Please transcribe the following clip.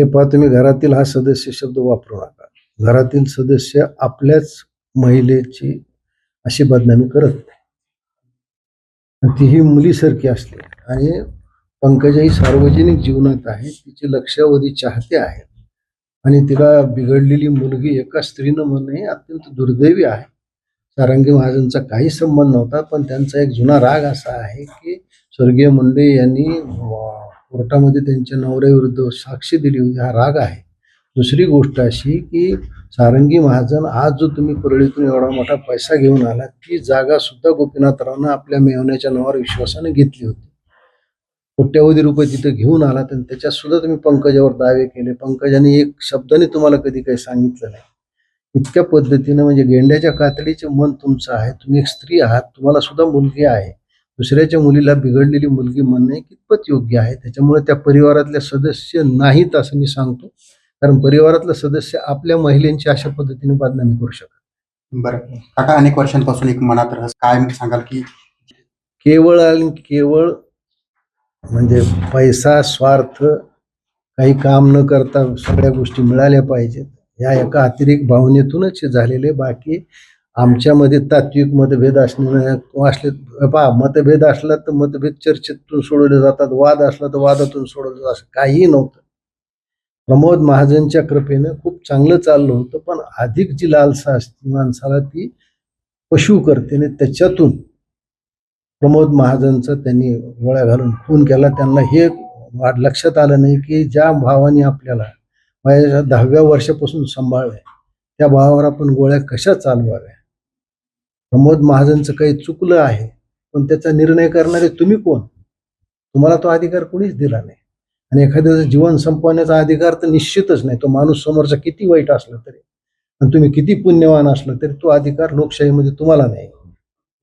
हे पहा तुम्ही घरातील हा सदस्य शब्द वापरू नका. घरातील सदस्य आपल्याच महिलेची अशी बदनामी करत नाही. तीही मुलीसारखी असते. आणि पंकजा ही सार्वजनिक जीवनात आहे. तिची लक्षावधी चाहते आहेत आणि तिला बिघडलेली मुलगी एका स्त्रीनं म्हणणं हे अत्यंत दुर्दैवी आहे. सारंगी महाजनचा काही संबंध नव्हता पण त्यांचा एक जुना राग असा आहे की स्वर्गीय मुंडे यांनी कोर्टामध्ये त्यांच्या नवऱ्याविरुद्ध साक्षी दिली. होती हा राग आहे. दुसरी गोष्ट अशी की सारंगी महाजन आज जो तुम्ही परळीतून एवढा मोठा पैसा घेऊन आला ती जागा सुद्धा गोपीनाथरावनं आपल्या मेवण्याच्या नावावर विश्वासाने घेतली होती. कोट्यावधी रुपये तिथं घेऊन आला तर त्याच्यात सुद्धा तुम्ही पंकजावर दावे केले. पंकजाने एक शब्दाने तुम्हाला कधी काही सांगितलं नाही. इतक्या पद्धतीनं म्हणजे गेंड्याच्या कातडीचे मन तुमचं आहे. तुम्ही एक स्त्री आहात. तुम्हाला सुद्धा मुलगी आहे. दुसऱ्याच्या मुलीला बिघडलेली मुलगी म्हणणे कितपत योग्य आहे? त्याच्यामुळे त्या परिवारातले सदस्य नाहीत असं मी सांगतो. कारण परिवारातले सदस्य आपल्या महिलेंची अशा पद्धतीने बदनामी करू शकतात बरं. काका अनेक वर्षांपासून एक मनात रस. काय सांगाल की? केवळ आणि केवळ म्हणजे पैसा स्वार्थ काही काम न करता सगळ्या गोष्टी मिळाल्या पाहिजेत. या एका अतिरेक भावनेतूनच झालेले बाकी आमच्यामध्ये तात्विक मतभेद असणे असले पहा मतभेद असला तर मतभेद चर्चेतून सोडवले जातात वाद असला तर वादातून सोडवले जातात काहीही नव्हतं. प्रमोद महाजनच्या कृपेनं खूप चांगलं चाललं होतं पण अधिक जी लालसा असते माणसाला ती पशु करते आणि त्याच्यातून प्रमोद महाजनचा त्यांनी गोळ्या घालून खून केला. त्यांना हे वाट लक्षात आलं नाही की ज्या भावाने आपल्याला वयाच्या दहाव्या वर्षापासून सांभाळलंय त्या भावावर आपण गोळ्या कशा चालवाव्या? प्रमोद महाजनचं काही चुकलं आहे पण त्याचा निर्णय करणारे तुम्ही कोण? तुम्हाला तो अधिकार कोणीच दिला नाही. आणि एखाद्याचं जीवन संपवण्याचा अधिकार तर निश्चितच नाही. तो माणूस समोरचा किती वाईट असला तरी. आणि तुम्ही किती पुण्यवान असला तरी तो अधिकार लोकशाहीमध्ये तुम्हाला नाही.